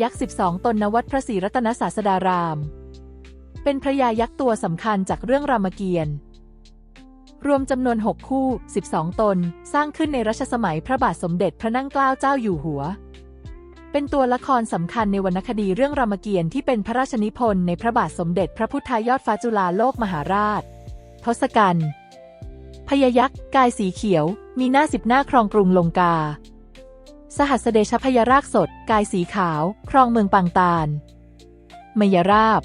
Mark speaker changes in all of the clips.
Speaker 1: ยักษ์ 12 ตนณวัดพระศรีรัตนศาสดาราม เป็นพระยายักษ์ตัวสำคัญจากเรื่องรามเกียรติ์รวมจำนวน 6 คู่ 12 ตน สร้างขึ้นในรัชสมัยพระบาทสมเด็จพระนั่งเกล้าเจ้าอยู่หัว เป็นตัวละครสำคัญในวรรณคดีเรื่องรามเกียรติ์ที่เป็นพระราชนิพนธ์ในพระบาทสมเด็จพระพุทธายอดฟ้าจุฬาโลกมหาราช ทศกัณฐ์พญายักษ์ กายสีเขียว มีหน้าสิบหน้าครองกรุงลงกา สหัสเดชพยารากสด กายสีขาว ครองเมืองปังตาล มยราบ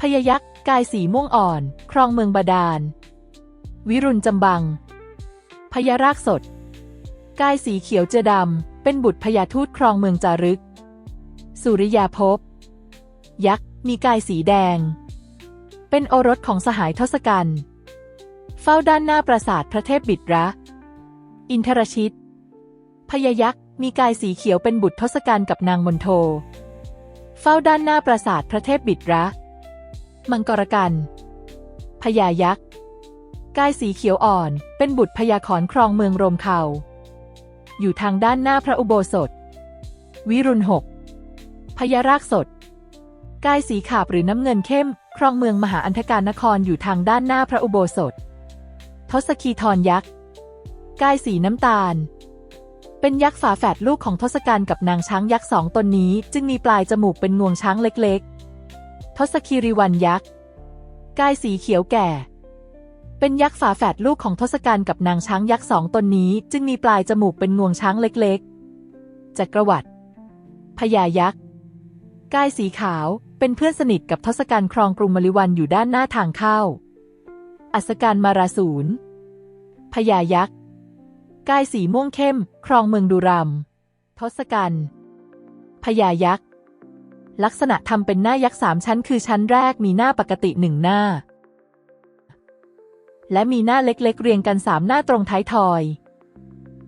Speaker 1: พญายักษ์ กายสีม่วงอ่อน ครองเมืองบาดาล วิรุณจำบังพญารากสด กายสีเขียวเจดำ เป็นบุตรพญาทูตครองเมืองจารึก สุริยาภพ ยักษ์ มีกายสีแดง เป็นโอรสของสหายทศกัณฐ์ เฝ้าด้านหน้าปราสาทพระเทพบิดระ อินทรชิต พญายักษ์มีกายสีเขียวเป็นบุตรทศกัณฐ์กับนางมนโท เฝ้าด้านหน้าปราสาทพระเทพบิดระ มังกรกัน พญายักษ์กายสีเขียวอ่อนเป็นบุตรพญาขอนครองเมืองโรมเขา อยู่ทางด้านหน้าพระอุโบสถ วิรุณหกพญารากสด กายสีขาบหรือน้ำเงินเข้ม ครองเมืองมหาอันธการนครอยู่ทางด้านหน้าพระอุโบสถ ทศคีทรยักษ์ กายสีน้ำตาล เป็นยักษ์ฝาแฝดลูกของทศกัณฐ์กับนางช้างยักษ์สองตนนี้ จึงมีปลายจมูกเป็นงวงช้างเล็กๆ ทศคีริวันยักษ์กายสีเขียวแก่ เป็นยักษ์ฝาแฝดลูกของทศกัณฐ์กับนางช้างยักษ์สองตนนี้ จึงมีปลายจมูกเป็นงวงช้างเล็กๆ จักรวรรดิพญายักษ์กายสีขาวเป็นเพื่อนสนิทกับทศกัณฐ์ครองกรุงมลิวันอยู่ด้านหน้าทางเข้า อัศการมาราสูรพญายักษ์ กายสีม่วงเข้ม ครองเมืองดุรัมทศกัณฐ์พญายักษ์ ลักษณะทำเป็นหน้ายักษ์สามชั้น คือชั้นแรกมีหน้าปกติหนึ่งหน้า และมีหน้าเล็กๆ เรียงกันสามหน้าตรงท้ายทอย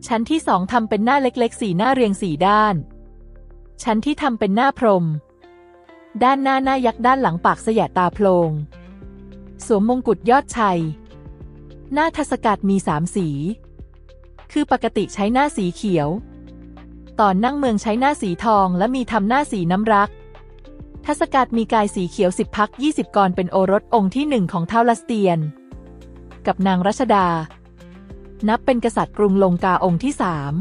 Speaker 1: ชั้นที่สองทำเป็นหน้าเล็กๆสี่หน้าเรียงสี่ด้าน ชั้นที่ทำเป็นหน้าพรม ด้านหน้าหน้ายักษ์ด้านหลังปากเสยะตาโพลง สวมมงกุฎยอดชัย หน้าทศกัณฐ์มีสามสี คือปกติใช้หน้าสีเขียว ตอนนั่งเมืองใช้หน้าสีทองและมีทำหน้าสีน้ำรักทศกัณฐ์มีกายสีเขียวสิบพักยี่สิบกรเป็นโอรสองค์ที่หนึ่งของเท้าลัสเตียน กับนางรัชดา นับเป็นกษัตริย์กรุงลงกาองค์ที่สาม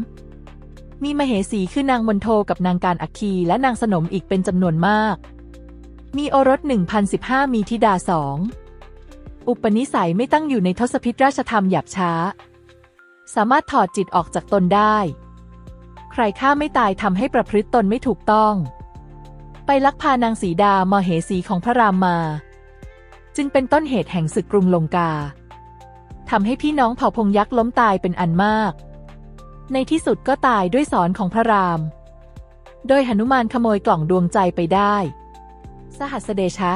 Speaker 1: มีมเหสีคือนางมนโทกับนางการอัคคีและนางสนมอีกเป็นจำนวนมาก มีโอรส 1015 มีธิดาสอง อุปนิสัยไม่ตั้งอยู่ในทศพิธราชธรรมหยาบช้า สามารถถอดจิตออกจากตนได้ ใครฆ่าไม่ตายทำให้ประพฤติตนไม่ถูกต้อง ไปลักพานางสีดามเหสีของพระรามมา จึงเป็นต้นเหตุแห่งศึกกรุงลงกาทำให้พี่น้องเผ่าพงยักษ์ล้มตายเป็นอันมาก ในที่สุดก็ตายด้วยสอนของพระราม โดยหนุมานขโมยกล่องดวงใจไปได้ สหัสเดชะ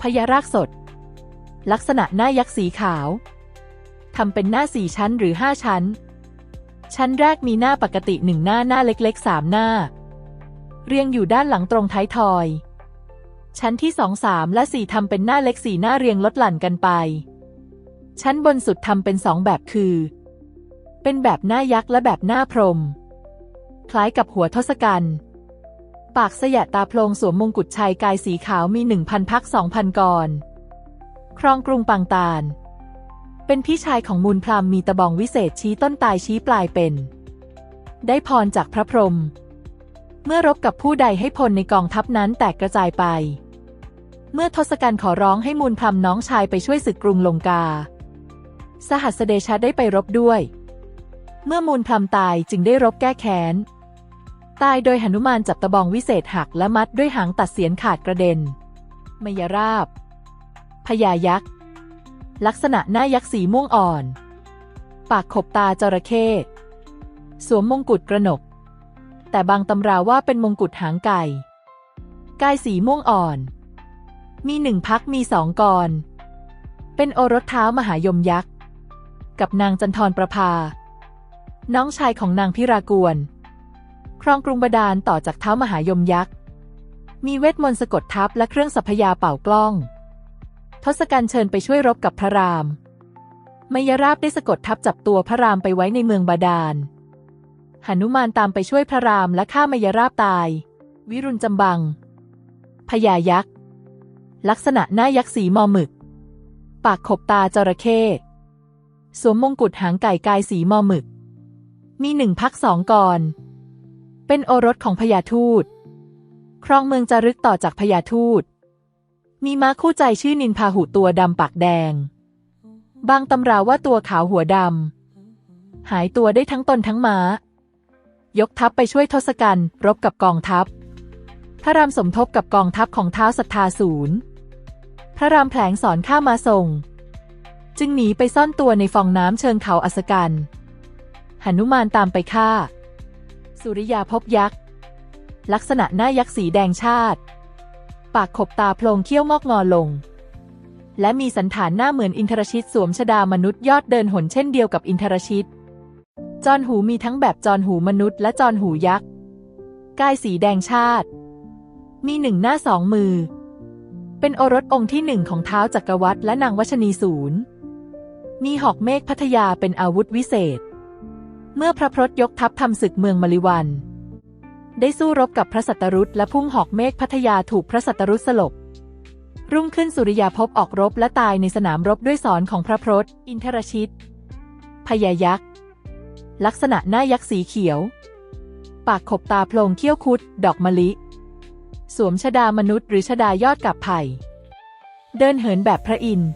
Speaker 1: พญารากสด ลักษณะหน้ายักษ์สีขาว ทำเป็นหน้าสี่ชั้นหรือห้าชั้น ชั้นแรกมีหน้าปกติหนึ่งหน้าหน้าเล็กๆสามหน้า เรียงอยู่ด้านหลังตรงท้ายทอย ชั้นที่สองสามและสี่ทำเป็นหน้าเล็กสี่หน้าเรียงลดหลั่นกันไป ชั้นบนสุดทำเป็นสองแบบคือ เป็นแบบหน้ายักษ์และแบบหน้าพรหมคล้ายกับหัวทศกัณฐ์ปากเสยะตาโพลงสวมมงกุฎชัยกายสีขาวมีหนึ่งพันพักสองพันกร ครองกรุงปังตาล เป็นพี่ชายของมูลพรามมีตะบองวิเศษชี้ต้นตายชี้ปลายเป็น ได้พรจากพระพรหมเมื่อรบกับผู้ใดให้พลในกองทัพนั้นแตกกระจายไป เมื่อทศกัณฐ์ขอร้องให้มูลพรามน้องชายไปช่วยศึกกรุงลงกา สหัสเดชะได้ไปรบด้วย เมื่อมูลพรามตายจึงได้รบแก้แค้น ตายโดยหนุมานจับตะบองวิเศษหักและมัดด้วยหางตัดเสียนขาดกระเด็นมยราบพญายักษ์ ลักษณะหน้ายักษ์สีม่วงอ่อน ปากขบตาจระเข้สวมมงกุฎกระหนก แต่บางตำราว่าเป็นมงกุฎหางไก่กายสีม่วงอ่อน มีหนึ่งพักมีสองกร เป็นโอรสเท้ามหายมยักษ์ กับนางจันทรประภา น้องชายของนางพิรากวนครองกรุงบาดาลต่อจากเท้ามหายมยักษ์ มีเวทมนต์สะกดทับและเครื่องสัพพยาเป่ากล้อง ทศกัณฐ์เชิญไปช่วยรบกับพระราม มยราบได้สะกดทับจับตัวพระรามไปไว้ในเมืองบาดาลหนุมานตามไปช่วยพระรามและฆ่ามยราบตาย วิรุณจำบัง พญายักษ์ ลักษณะหน้ายักษ์สีมอหมึก ปากขบตาจระเข้สวมมงกุฎหางไก่กายสีมอหมึก มีหนึ่งพักสองกร เป็นโอรสของพญาทูต ครองเมืองจารึกต่อจากพญาทูต มีม้าคู่ใจชื่อนินพาหุตัวดำปากแดง บางตำราว่าตัวขาวหัวดำหายตัวได้ทั้งตนทั้งม้า ยกทัพไปช่วยทศกัณฐ์รบกับกองทัพ พระรามสมทบกับกองทัพของเท้าวสัทธาศูนย์พระรามแผลงสอนข้ามาส่ง จึงหนีไปซ่อนตัวในฟองน้ำเชิงเขาอัสกันหนุมานตามไปฆ่า สุริยาพบยักษ์ ลักษณะหน้ายักษ์สีแดงชาติ ปากขบตาโพลงเขี้ยวงอกงอลง และมีสันฐานหน้าเหมือนอินทรชิตสวมชดามนุษย์ยอดเดินหนเช่นเดียวกับอินทรชิต จอนหูมีทั้งแบบจอนหูมนุษย์และจอนหูยักษ์กายสีแดงชาติ มีหนึ่งหน้าสองมือ เป็นโอรสองค์ที่หนึ่งของเท้าจักรวรรดิและนางวัชนีศูนย์มีหอกเมฆพัทยาเป็นอาวุธวิเศษ เมื่อพระพรตยกทัพทำศึกเมืองมลิวัน ได้สู้รบกับพระสัตรุษและพุ่งหอกเมฆพัทยาถูกพระสัตรุษสลบ รุ่งขึ้นสุริยาภพออกรบและตายในสนามรบด้วยสอนของพระพรตอินทรชิต พญายักษ์ ลักษณะหน้ายักษ์สีเขียว ปากขบตาโพลงเขี้ยวคุด ดอกมะลิ สวมชดามนุษย์หรือชดายอดกับไผ่ เดินเหินแบบพระอินทร์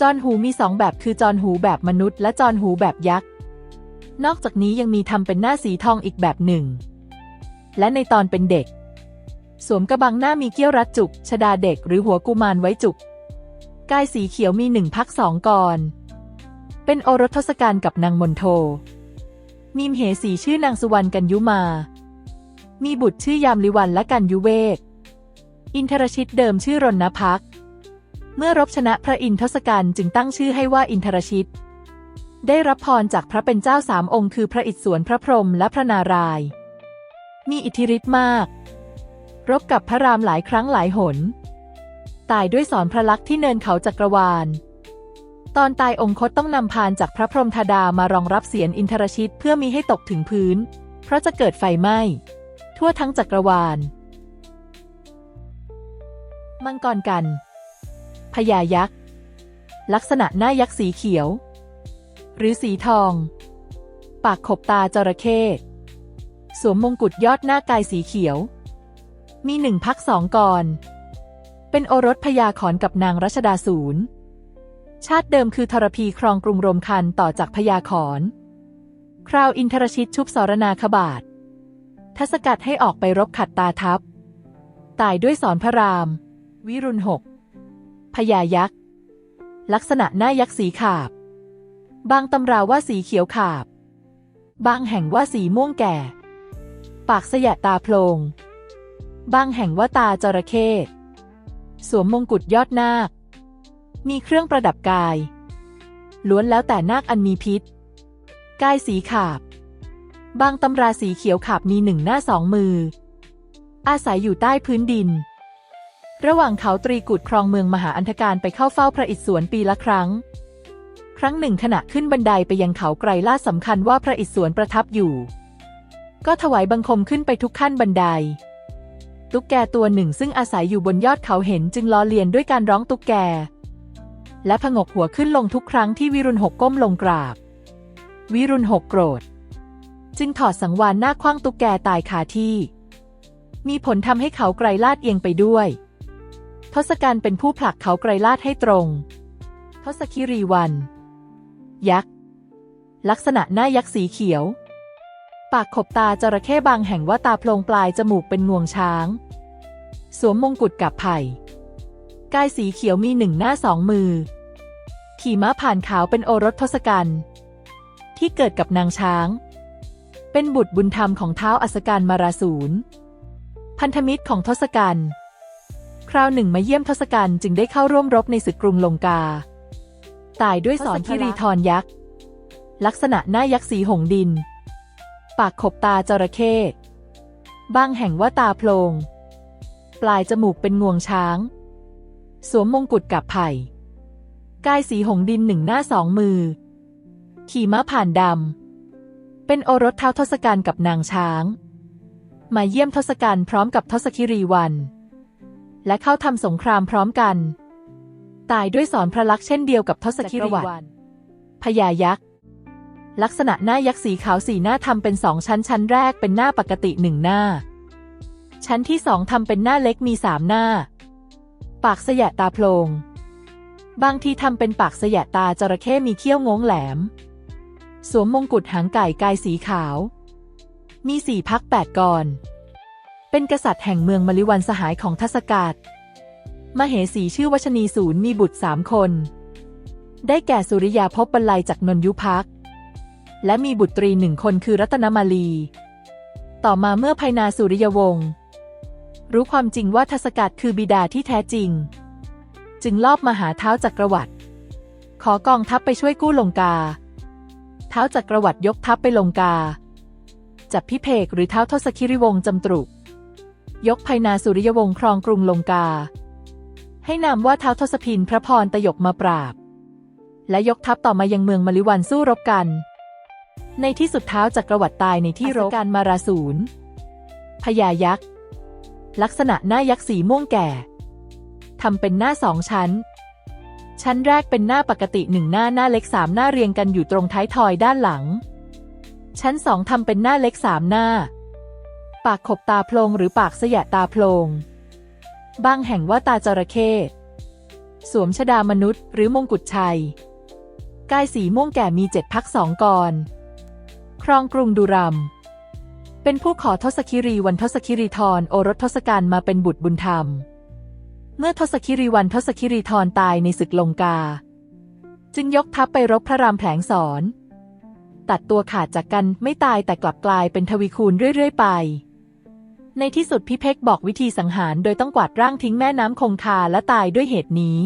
Speaker 1: จอนหูมีสองแบบคือจอนหูแบบมนุษย์และจอนหูแบบยักษ์ นอกจากนี้ยังมีทำเป็นหน้าสีทองอีกแบบหนึ่ง และในตอนเป็นเด็ก สวมกระบังหน้ามีเกี้ยวรัดจุก ชดาเด็กหรือหัวกุมารไว้จุก กายสีเขียวมีหนึ่งพักสองกร เป็นโอรสทศกัณฐ์กับนางมนโท มีมเหสีชื่อนางสุวรรณกัญยุมา มีบุตรชื่อยามลิวันและกัญยุเวก อินทรชิตเดิมชื่อรณพัก เมื่อรบชนะพระอินทศกัณฐ์จึงตั้งชื่อให้ว่าอินทรชิตได้รับพรจากพระเป็นเจ้าสามองค์คือพระอิศวรพระพรหมและพระนารายณ์ มีอิทธิฤทธิ์มาก รบกับพระรามหลายครั้งหลายหน ตายด้วยสอนพระลักษณ์ที่เนินเขาจักรวาล ตอนตายองคตต้องนำพานจากพระพรหมธาดามารองรับเสียนอินทรชิตเพื่อมีให้ตกถึงพื้น เพราะจะเกิดไฟไหม้ ทั่วทั้งจักรวาล มังกรกันพญายักษ์ ลักษณะหน้ายักษ์สีเขียว หรือสีทอง ปากขบตาจระเข้ สวมมงกุฎยอดหน้ากายสีเขียว มีหนึ่งพักสองกร เป็นโอรสพญาขอนกับนางรัชดาศูนย์ ชาติเดิมคือทรพีครองกรุงรมคันต่อจากพญาขอนคราวอินทรชิตชุบสรนาคบาททศกัดให้ออกไปรบขัดตาทัพ ตายด้วยสอนพระราม วิรุณหกพญายักษ์ ลักษณะหน้ายักษ์สีขาบ บางตำราว่าสีเขียวขาบ บางแห่งว่าสีม่วงแก่ ปากสยะตาโพลง บางแห่งว่าตาจระเข้ สวมมงกุฎยอดนาค มีเครื่องประดับกาย ล้วนแล้วแต่นาคอันมีพิษ กายสีขาบบางตำราสีเขียวขาบมีหนึ่งหน้าสองมือ อาศัยอยู่ใต้พื้นดิน ระหว่างเขาตรีกุดครองเมืองมหาอันธการไปเข้าเฝ้าพระอิศวรปีละครั้ง ครั้งหนึ่งขณะขึ้นบันไดไปยังเขาไกรล่าสำคัญว่าพระอิศวรประทับอยู่ ก็ถวายบังคมขึ้นไปทุกขั้นบันได ตุ๊กแกตัวหนึ่งซึ่งอาศัยอยู่บนยอดเขาเห็นจึงล้อเลียนด้วยการร้องตุ๊กแก และผงกหัวขึ้นลงทุกครั้งที่วิรุณหกก้มลงกราบ วิรุณหกโกรธ จึงถอดสังวานหน้าคว้างตุ๊กแกตายคาที่ มีผลทำให้เขาไกรลาดเอียงไปด้วยทศกัณฐ์เป็นผู้ผลักเขาไกรลาดให้ตรง ทศคิรีวัน ยักษ์ ลักษณะหน้ายักษ์สีเขียว ปากขบตาจระเข้บางแห่งว่าตาโพลงปลายจมูกเป็นงวงช้าง สวมมงกุฎกับไผ่กายสีเขียวมีหนึ่งหน้าสองมือ ขี่ม้าผ่านขาวเป็นโอรสทศกัณฐ์ที่เกิดกับนางช้าง เป็นบุตรบุญธรรมของเท้าอัสการมาราสูรพันธมิตรของทศกัณฐ์คราวหนึ่งมาเยี่ยมทศกัณฐ์จึงได้เข้าร่วมรบในศึกกรุงลงกา ตายด้วยสอนคิรีทรยักษ์ ลักษณะหน้ายักษ์สีหงดิน ปากขบตาจระเข้บางแห่งว่าตาโพลง ปลายจมูกเป็นงวงช้าง สวมมงกุฎกับไผ่กายสีหงดินหนึ่งหน้าสองมือ ขี่ม้าผ่านดำ เป็นโอรสเท้าทศกัณฐ์กับนางช้าง มาเยี่ยมทศกัณฐ์พร้อมกับทศคิรีวัน และเข้าทำสงครามพร้อมกัน ตายด้วยสอนพระลักษณ์เช่นเดียวกับทศคิริวัตรพญายักษ์ ลักษณะหน้ายักษ์สีขาวสีหน้าทำเป็นสองชั้น ชั้นแรกเป็นหน้าปกติหนึ่งหน้า ชั้นที่สองทำเป็นหน้าเล็กมีสามหน้า ปากสยะตาโพลง บางทีทำเป็นปากสยะตาจระเข้มีเขี้ยวงงแหลม สวมมงกุฎหางไก่กายสีขาว มีสี่พักแปดกรเป็นกษัตริย์แห่งเมืองมลิวันสหายของทศกัณฐ์มเหสีชื่อวชนีศูนย์มีบุตรสามคน ได้แก่สุริยาภพบรรลัยจากนนยุพัก และมีบุตรีหนึ่งคนคือรัตนมาลี ต่อมาเมื่อภายนาสุริยวงศ์รู้ความจริงว่าทศกัณฐ์คือบิดาที่แท้จริง จึงลอบมาหาเท้าจักรวรรดิขอกองทัพไปช่วยกู้ลงกา เท้าจักรวรรดิยกทัพไปลงกา จับพิเภกหรือเท้าทศคิริวงศ์จำตรุก ยกภายนาสุริยวงศ์ครองกรุงลงกา ให้นามว่าเท้าทศพินพระพรตยกมาปราบ และยกทัพต่อมายังเมืองมลิวันสู้รบกัน ในที่สุดเท้าจักรวรรดิตายในที่รบการมาราสูรพญายักษ์ ลักษณะหน้ายักษ์สีม่วงแก่ทำเป็นหน้าสองชั้น ชั้นแรกเป็นหน้าปกติหนึ่งหน้าหน้าเล็กสามหน้าเรียงกันอยู่ตรงท้ายทอยด้านหลัง ชั้นสองทำเป็นหน้าเล็กสามหน้า ปากขบตาโพลงหรือปากสยะตาโพลงบางแห่งว่าตาจระเข้สวมชดามนุษย์ หรือมงกุฎชัย กายสีม่วงแก่มีเจ็ดพักสองกร ครองกรุงดุรัม เป็นผู้ขอทศคิรีวันทศคิริธรโอรสทศกัณฐ์มาเป็นบุตรบุญธรรม เมื่อทศคิริวันทศคิริธรตายในศึกลงกา จึงยกทัพไปรบพระรามแผลงสอน ตัดตัวขาดจากกันไม่ตายแต่กลับกลายเป็นทวีคูณเรื่อย ๆ ไป ในที่สุดพี่เพกบอกวิธีสังหารโดยต้องกวาดร่างทิ้งแม่น้ำคงคาและตายด้วยเหตุนี้